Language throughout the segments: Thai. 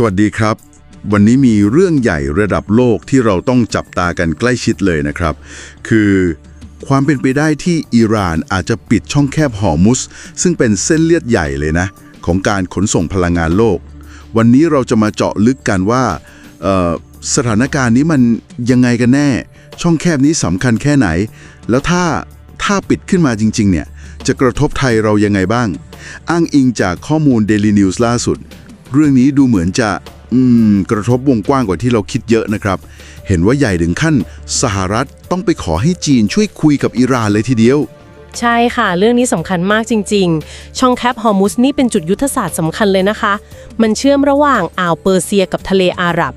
สวัสดีครับ วันนี้มีเรื่องใหญ่ระดับโลกที่เราต้องจับตากันใกล้ชิดเลยนะครับ คือความเป็นไปได้ที่อิหร่านอาจจะปิดช่องแคบหอร์มุส ซึ่งเป็นเส้นเลือดใหญ่เลยนะ ของการขนส่งพลังงานโลก วันนี้เราจะมาเจาะลึกกันว่าสถานการณ์นี้มันยังไงกันแน่ ช่องแคบนี้สำคัญแค่ไหน แล้วถ้าถ้าปิดขึ้นมาจริง ๆ เนี่ยจะกระทบไทยเรายังไงบ้าง อ้างอิงจากข้อมูล Daily News ล่าสุด เรื่องนี้ดูเหมือนจะอืมกระทบวงกว้างกว่าที่เราคิดเยอะนะครับ เห็นว่าใหญ่ถึงขั้น สหรัฐต้องไปขอให้จีนช่วยคุยกับอิหร่านเลยทีเดียว ใช่ค่ะ เรื่องนี้สำคัญมากจริง ๆ ช่องแคบฮอร์มุสนี่เป็นจุดยุทธศาสตร์สำคัญเลยนะคะ มันเชื่อมระหว่างอ่าวเปอร์เซียกับทะเลอาหรับ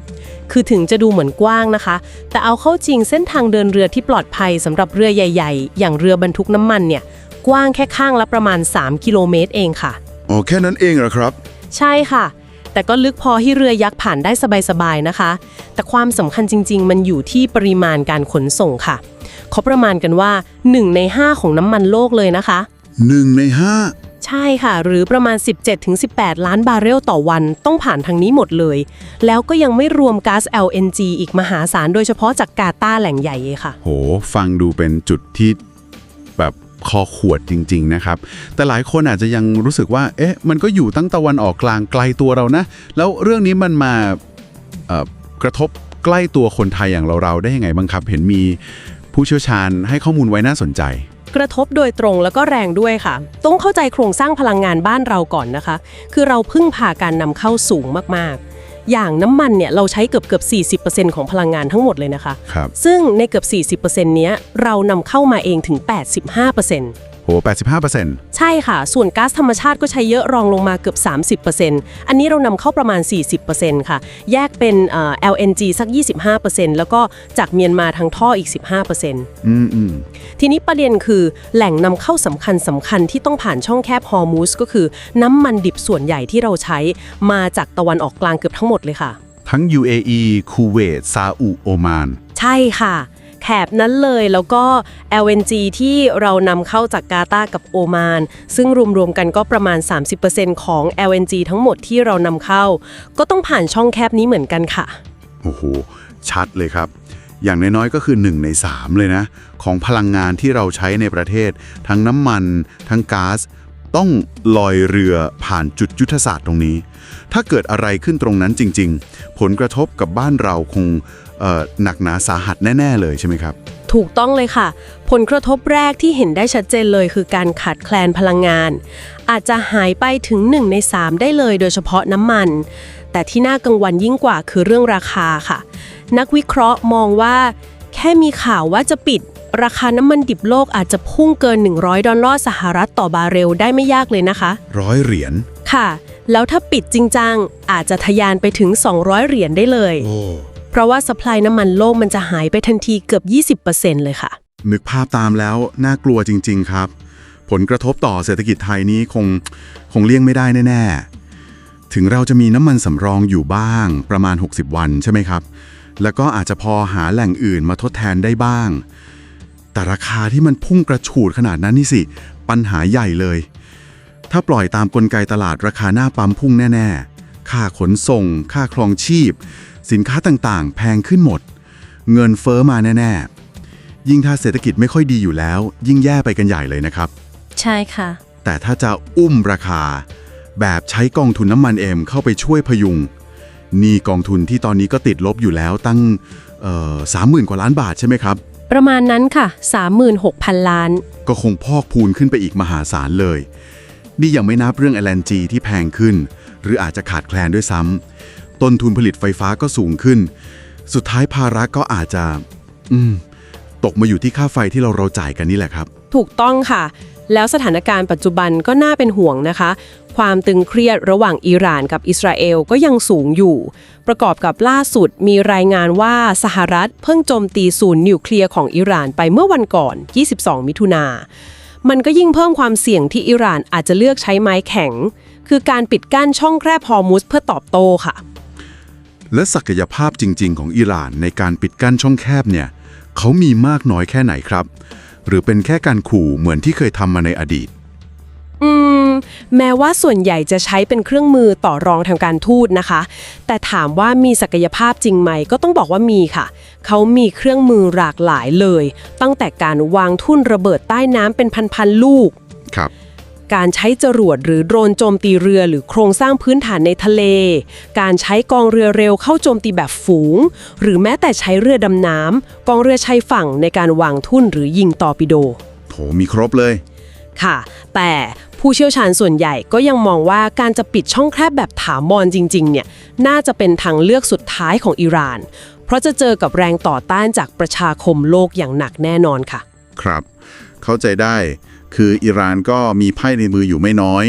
คือถึงจะดูเหมือนกว้างนะคะ แต่เอาเข้าจริงเส้นทางเดินเรือที่ปลอดภัยสำหรับเรือใหญ่ ๆ อย่างเรือบรรทุกน้ำมันเนี่ย กว้างแค่ข้างละประมาณ 3 กิโลเมตรเองค่ะ อ๋อแค่นั้นเองเหรอครับ ใช่ค่ะ แต่ก็ลึกพอให้เรือยักษ์ผ่านได้สบายๆนะคะ แต่ความสำคัญจริง ๆ มันอยู่ที่ปริมาณการขนส่งค่ะ เขาประมาณกันว่า 1 ใน 5 ของน้ำมันโลกเลยนะคะหนึ่งในห้าใช่ค่ะ หรือประมาณ 17-18 ล้านบาร์เรลต่อวันต้องผ่านทางนี้หมดเลย แล้วก็ยังไม่รวมก๊าซ LNG อีกมหาศาลโดยเฉพาะจากกาตาร์แหล่งใหญ่เลยค่ะ โห ฟังดูเป็นจุดที่แบบ คอขวดจริง ๆ นะครับ แต่หลายคนอาจจะยังรู้สึกว่า เอ๊ะ มันก็อยู่ตั้งตะวันออกกลางไกลตัวเรานะ แล้วเรื่องนี้มันมากระทบใกล้ตัวคนไทยอย่างเราๆได้ยังไงบ้างครับ เห็นมีผู้เชี่ยวชาญให้ข้อมูลไว้น่าสนใจ กระทบโดยตรงแล้วก็แรงด้วยค่ะ ต้องเข้าใจโครงสร้างพลังงานบ้านเราก่อนนะคะ คือเราพึ่งพาการนำเข้าสูงมากๆ อย่างน้ำมันเนี่ยเราใช้เกือบเกือบ40%ของพลังงานทั้งหมดเลยนะคะ ครับ ซึ่งในเกือบ 40%เนี้ยเรานำเข้ามาเองถึง 85% โห 85%ใช่ค่ะ ส่วนก๊าซธรรมชาติก็ใช้เยอะรองลงมาเกือบ 30%อันนี้เรานำเข้าประมาณ 40%ค่ะ แยกเป็นเอ่อ LNG สัก 25%แล้วก็จากเมียนมาทางท่ออีก 15%อืมอืมทีนี้ประเด็นคือแหล่งนำเข้าสำคัญสำคัญที่ต้องผ่านช่องแคบฮอร์มูสก็คือน้ำมันดิบส่วนใหญ่ที่เราใช้มาจากตะวันออกกลางเกือบทั้งหมดเลยค่ะ ทั้ง UAE คูเวตซาอุโอมาน ใช่ค่ะ แถบนั้นเลยแล้วก็ LNG ที่เรานำเข้าจากกาตาร์กับโอมาน ซึ่งรวมๆกันก็ประมาณ 30%ของ LNG ทั้งหมดที่เรานำเข้า ก็ต้องผ่านช่องแคบนี้เหมือนกันค่ะ โอ้โห ชัดเลยครับ อย่างน้อยๆก็คือ 1 ใน 3 เลยนะ ของพลังงานที่เราใช้ในประเทศ ทั้งน้ำมัน ทั้งก๊าซ ต้องลอยเรือผ่านจุดยุทธศาสตร์ตรงนี้ ถ้าเกิดอะไรขึ้นตรงนั้นจริง ๆ ผลกระทบกับบ้านเราคงหนักหนาสาหัสแน่ ๆ เลยใช่ไหมครับ ถูกต้องเลยค่ะ ผลกระทบแรกที่เห็นได้ชัดเจนเลยคือการขาดแคลนพลังงาน อาจจะหายไปถึง 1 ใน 3 ได้เลยโดยเฉพาะน้ำมัน แต่ที่น่ากังวลยิ่งกว่าคือเรื่องราคาค่ะ นักวิเคราะห์มองว่า แค่มีข่าวว่าจะปิด ราคาน้ำมันดิบโลกอาจจะพุ่งเกิน 100 ดอลลาร์สหรัฐต่อบาร์เรลได้ไม่ยากเลยนะคะ ร้อยเหรียญ ค่ะ แล้วถ้าปิดจริงจังอาจจะทะยานไปถึง 200 เหรียญได้เลย โอ้ เพราะว่าสป라이น้ำมันโลกมันจะหายไปทันทีเกือบ 20%เลยค่ะ นึกภาพตามแล้วน่ากลัวจริง ๆ ครับ ผลกระทบต่อเศรษฐกิจไทยนี้คงคงเลี่ยงไม่ได้แน่ ๆ ถึงเราจะมีน้ำมันสำรองอยู่บ้างประมาณ 60 วันใช่ไหมครับ แล้วก็อาจจะพอหาแหล่งอื่นมาทดแทนได้บ้าง แต่ราคาที่มันพุ่งกระฉูดขนาดนั้นนี่สิ ปัญหาใหญ่เลย ถ้าปล่อยตามกลไกตลาดราคาหน้าปั๊มพุ่งแน่ๆ ค่าขนส่ง ค่าครองชีพ สินค้าต่างๆ แพงขึ้นหมด เงินเฟอ้อมาแน่ๆ ยิ่งถ้าเศรษฐกิจไม่ค่อยดีอยู่แล้ว ยิ่งแย่ไปกันใหญ่เลยนะครับ ใช่ค่ะ แต่ถ้าจะอุ้มราคา แบบใช้กองทุนน้ำมันเอ็มเข้าไปช่วยพยุงนี่กองทุนที่ตอนนี้ก็ติดลบอยู่แล้วตั้งสามหมื่นกว่าล้านบาทใช่ไหมครับ ประมาณนั้นค่ะ 36,000 ล้าน ก็คงพอกพูนขึ้นไปอีกมหาศาลเลย นี่ยังไม่นับเรื่อง LNG ที่แพงขึ้น หรืออาจจะขาดแคลนด้วยซ้ำต้นทุนผลิตไฟฟ้าก็สูงขึ้น สุดท้ายภาระก็อาจจะ อืม ตกมาอยู่ที่ค่าไฟที่เราเราจ่ายกันนี่แหละครับ ถูกต้องค่ะ แล้วสถานการณ์ปัจจุบันก็น่าเป็นห่วงนะคะ ความตึงเครียดระหว่างอิหร่านกับอิสราเอลก็ยังสูงอยู่ ประกอบกับล่าสุดมีรายงานว่าสหรัฐเพิ่งโจมตีศูนย์นิวเคลียร์ของอิหร่านไปเมื่อวันก่อน 22 มิถุนา มันก็ยิ่งเพิ่มความเสี่ยงที่อิหร่านอาจจะเลือกใช้ไม้แข็ง คือการปิดกั้นช่องแคบฮอร์มุสเพื่อตอบโต้ค่ะ และศักยภาพจริง ๆ ของอิหร่านในการปิดกั้นช่องแคบเนี่ยเขามีมากน้อยแค่ไหนครับ หรือเป็นแค่การขู่เหมือนที่เคยทำมาในอดีต อืม แม้ว่าส่วนใหญ่จะใช้เป็นเครื่องมือต่อรองทางการทูตนะคะ แต่ถามว่ามีศักยภาพจริงไหมก็ต้องบอกว่ามีค่ะ เขามีเครื่องมือหลากหลายเลย ตั้งแต่การวางทุ่นระเบิดใต้น้ำเป็นพันๆลูก ครับ การใช้จรวดหรือโดรนโจมตีเรือหรือโครงสร้างพื้นฐานในทะเล การใช้กองเรือเร็วเข้าโจมตีแบบฝูง หรือแม้แต่ใช้เรือดำน้ำกองเรือชายฝั่งในการวางทุ่นหรือยิงตอร์ปิโดโถมีครบเลย ค่ะ แต่ ผู้เชี่ยวชาญส่วนใหญ่ก็ยังมองว่าการจะปิดช่องแคบแบบถาวรจริงๆเนี่ยน่าจะเป็นทางเลือกสุดท้ายของอิหร่าน เพราะจะเจอกับแรงต่อต้านจากประชาคมโลกอย่างหนักแน่นอนค่ะ ครับ เข้าใจได้คืออิหร่านก็มีไพ่ในมืออยู่ไม่น้อย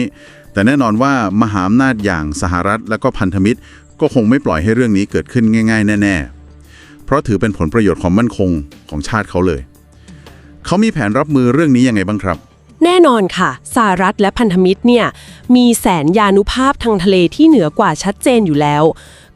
แต่แน่นอนว่ามหาอำนาจอย่างสหรัฐและก็พันธมิตร ก็คงไม่ปล่อยให้เรื่องนี้เกิดขึ้นง่าย ๆ แน่ ๆ เพราะถือเป็นผลประโยชน์ความมั่นคงของชาติเขาเลย เขามีแผนรับมือเรื่องนี้ยังไงบ้างครับ แน่นอนค่ะสหรัฐและพันธมิตรเนี่ยมีแสนยานุภาพทางทะเลที่เหนือกว่าชัดเจนอยู่แล้ว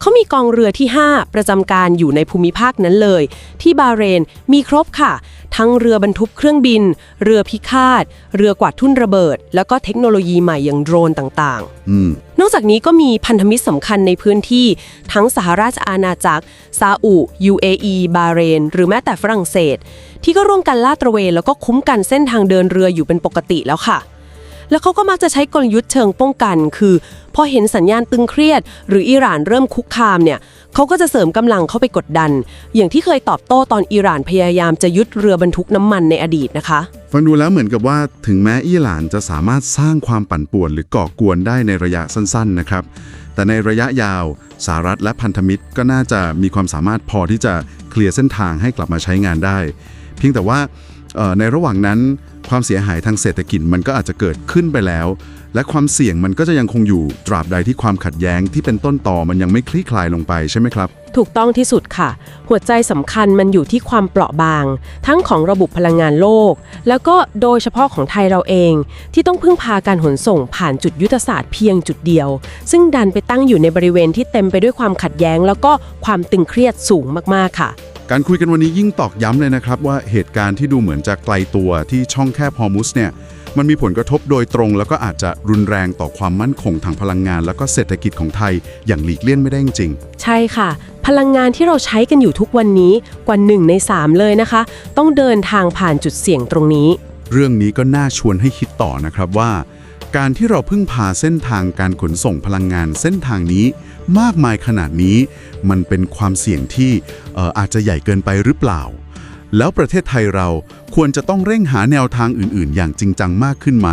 เขามีกองเรือที่ 5 ประจำการอยู่ในภูมิภาคนั้นเลย ที่บาห์เรนมีครบค่ะ ทั้งเรือบรรทุกเครื่องบิน เรือพิฆาต เรือกวาดทุ่นระเบิด แล้วก็เทคโนโลยีใหม่อย่างโดรนต่างๆอืมนอกจากนี้ก็มีพันธมิตรสำคัญในพื้นที่ ทั้งสหราชอาณาจักร ซาอุ UAE บาห์เรน หรือแม้แต่ฝรั่งเศส ที่ก็ร่วมกันลาดตระเวนแล้วก็คุ้มกันเส้นทางเดินเรืออยู่เป็นปกติแล้วค่ะ แล้วเขาก็มักจะใช้กลยุทธ์เชิงป้องกัน คือ พอเห็นสัญญาณตึงเครียด หรืออิหร่านเริ่มคุกคามเนี่ยเขาก็จะเสริมกำลังเข้าไปกดดัน อย่างที่เคยตอบโต้ตอนอิหร่านพยายามจะยึดเรือบรรทุกน้ำมันในอดีตนะคะ ฟังดูแล้วเหมือนกับว่าถึงแม้อิหร่านจะสามารถสร้างความปั่นป่วนหรือก่อกวนได้ในระยะสั้น ๆ นะครับ แต่ในระยะยาวสหรัฐและพันธมิตรก็น่าจะมีความสามารถพอที่จะเคลียร์เส้นทางให้กลับมาใช้งานได้ เพียงแต่ว่าในระหว่างนั้น ความเสียหายทางเศรษฐกิจมันก็อาจจะเกิดขึ้นไปแล้ว และความเสี่ยงมันก็จะยังคงอยู่ตราบใดที่ความขัดแย้งที่เป็นต้นต่อมันยังไม่คลี่คลายลงไปใช่ไหมครับ ถูกต้องที่สุดค่ะ หัวใจสำคัญมันอยู่ที่ความเปราะบาง ทั้งของระบบพลังงานโลก แล้วก็โดยเฉพาะของไทยเราเอง ที่ต้องพึ่งพาการขนส่งผ่านจุดยุทธศาสตร์เพียงจุดเดียว ซึ่งดันไปตั้งอยู่ในบริเวณที่เต็มไปด้วยความขัดแย้ง แล้วก็ความตึงเครียดสูงมากๆค่ะ การคุยกันวันนี้ยิ่งตอกย้ำเลยนะครับว่าเหตุการณ์ที่ดูเหมือนจะไกลตัวที่ช่องแคบฮอร์มุสเนี่ยมันมีผลกระทบโดยตรง แล้วก็อาจจะรุนแรงต่อความมั่นคงทางพลังงาน แล้วก็เศรษฐกิจของไทยอย่างหลีกเลี่ยงไม่ได้จริงใช่ค่ะ พลังงานที่เราใช้กันอยู่ทุกวันนี้กว่าหนึ่งในสามเลยนะคะ ต้องเดินทางผ่านจุดเสี่ยงตรงนี้ๆเรื่องนี้ก็น่าชวนให้คิดต่อนะครับว่า การที่เราพึ่งพาเส้นทางการขนส่งพลังงานเส้นทางนี้ มากมายขนาดนี้ มันเป็นความเสี่ยงที่อออาจจะใหญ่เกินไปหรือเปล่า แล้วประเทศไทยเราควรจะต้องเร่งหาแนวทางอื่น ๆ อย่างจริงจังมากขึ้นไหม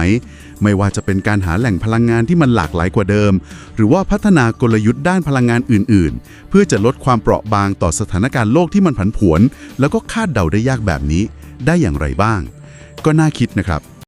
ไม่ว่าจะเป็นการหาแหล่งพลังงานที่มันหลากหลายกว่าเดิม หรือว่าพัฒนากลยุทธ์ด้านพลังงานอื่น ๆ เพื่อจะลดความเปราะบางต่อสถานการณ์โลกที่มันผันผวน แล้วก็คาดเดาได้ยากแบบนี้ ได้อย่างไรบ้าง ก็น่าคิดนะครับ